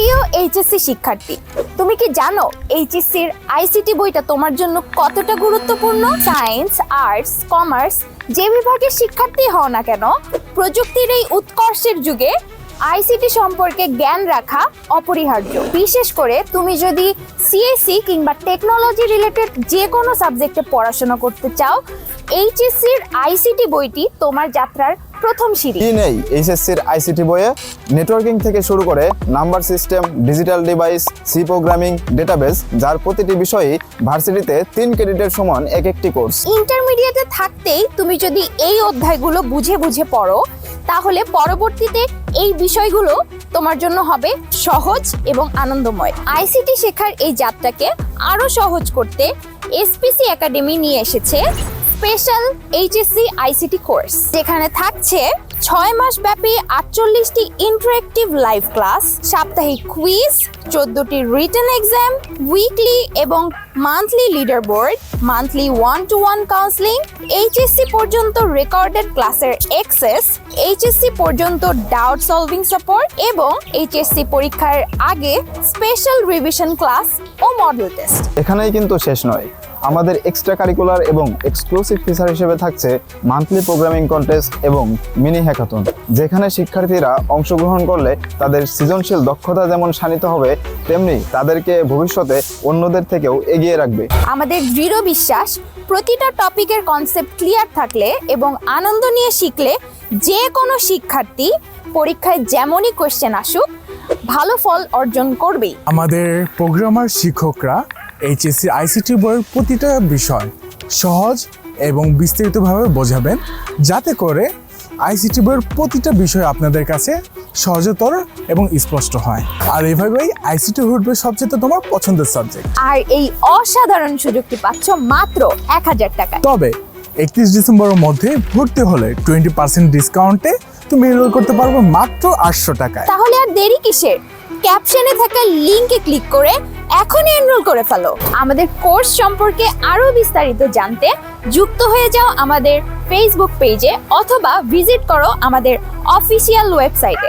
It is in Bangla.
প্রিয় এইচএসসি শিক্ষার্থী, তুমি কি জানো এইচএসসির আইসিটি বইটা তোমার জন্য কতটা গুরুত্বপূর্ণ? সায়েন্স আর্টস কমার্স যে বিভাগের শিক্ষার্থী হও না কেন, প্রযুক্তির এই উৎকর্ষের যুগে আইসিটি সম্পর্কে জ্ঞান রাখা অপরিহার্য। বিশেষ করে তুমি যদি সিএসসি কিংবা টেকনোলজি রিলেটেড যে কোনো সাবজেক্টে পড়াশোনা করতে চাও এইচএসসির আইসিটি বইটি তোমার যাত্রার প্রথম সিঁড়ি। কি নেই এইচএসসির আইসিটি বইয়ে? নেটওয়ার্কিং থেকে শুরু করে number system digital device C programming database যার প্রতিটি বিষয়ই ভার্সিটিতে তিন ক্রেডিটের সমান এক একটি কোর্স। ইন্টারমিডিয়েটে থাকতেই তুমি যদি এই অধ্যায়গুলো বুঝে বুঝে পড়ো তাহলে পরবর্তীতে এই বিষয়গুলো তোমার জন্য হবে সহজ এবং আনন্দময়। আইসিটি শেখার এই যাত্রাকে আরও সহজ করতে এসপিসি একাডেমি নিয়ে এসেছে স্পেশাল এইচএসসি আইসিটি কোর্স, যেখানে থাকছে ছয় মাস ব্যাপী আটচল্লিশটি ইন্টারেক্টিভ লাইভ ক্লাস সাপ্তাহিক কুইজ চোদ্দটি রিটার্ন এক্সাম উইকলি এবং monthly leaderboard monthly one to one counselling HSC পর্যন্ত রেকর্ডেড ক্লাসের এক্সেস এইচএসসি পর্যন্ত ডাউট সলভিং সাপোর্ট এবং এইচএসসি পরীক্ষার আগে স্পেশাল রিভিশন ক্লাস ও মডেল টেস্ট এখানেই কিন্তু শেষ নয়। আমাদের এক্সট্রা কারিকুলার এবং এক্সক্লুসিভ ফিচার হিসেবে থাকছে মান্থলি প্রোগ্রামিং কন্টেস্ট এবং মিনি হ্যাকাথন যেখানে শিক্ষার্থীরা অংশগ্রহণ করলে তাদের সৃজনশীল দক্ষতা যেমন শানিত হবে তেমনি তাদেরকে ভবিষ্যতে অন্যদের থেকেও এগিয়ে রাখবে। আমাদের দৃঢ় বিশ্বাস প্রতিটা টপিকের কনসেপ্ট ক্লিয়ার থাকলে এবং আনন্দ নিয়ে শিখলে যে কোনো শিক্ষার্থী পরীক্ষায় যেমনই কোশ্চেন আসুক ভালো ফল অর্জন করবেই। আমাদের প্রোগ্রামার শিক্ষকরা এইচএসসি আইসিটি বইয়ের প্রতিটা বিষয় সহজ এবং বিস্তারিতভাবে বোঝাবেন যাতে করে আইসিটি বইয়ের প্রতিটা বিষয় আপনাদের কাছে সহজতর এবং স্পষ্ট হয়। আর এভাবেই আইসিটি উঠবে সবচেয়ে তোমার পছন্দের সাবজেক্ট আর এই অসাধারণ সুযোগটি পাচ্ছ মাত্র এক হাজার টাকা তবে একত্রিশ ডিসেম্বরের মধ্যে ভর্তি হলে টোয়েন্টি পার্সেন্ট ডিসকাউন্টে তুমি এনরোল করতে পারবে মাত্র আটশো টাকায়। তাহলে আর দেরি কিসের? ক্যাপশনে থাকা লিংকে ক্লিক করে এখনই এনরোল করে ফেলো। আমাদের কোর্স সম্পর্কে আরও বিস্তারিত জানতে যুক্ত হয়ে যাও আমাদের ফেসবুক পেজে অথবা ভিজিট করো আমাদের অফিসিয়াল ওয়েবসাইটে